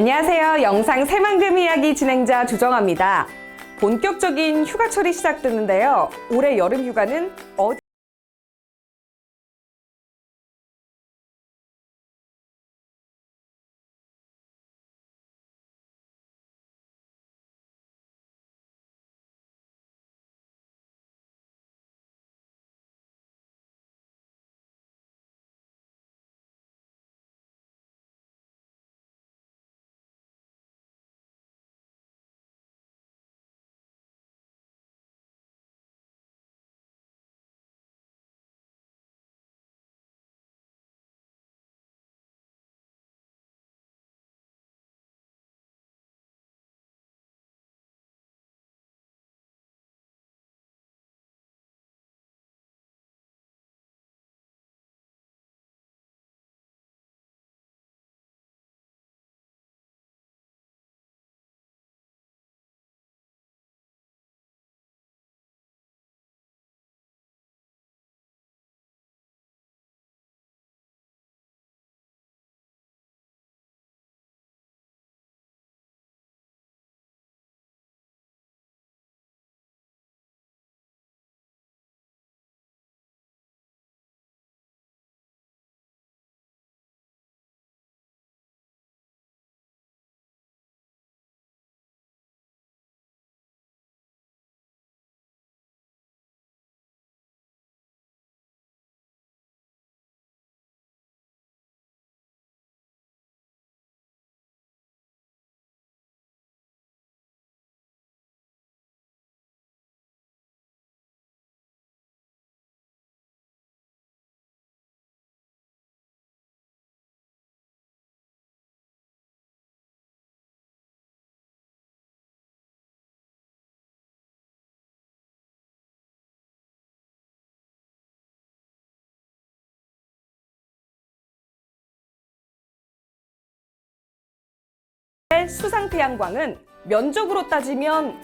안녕하세요. 영상 새만금 이야기 진행자 주정아입니다. 본격적인 휴가철이 시작됐는데요. 올해 여름 휴가는 어디 수상 태양광은 면적으로 따지면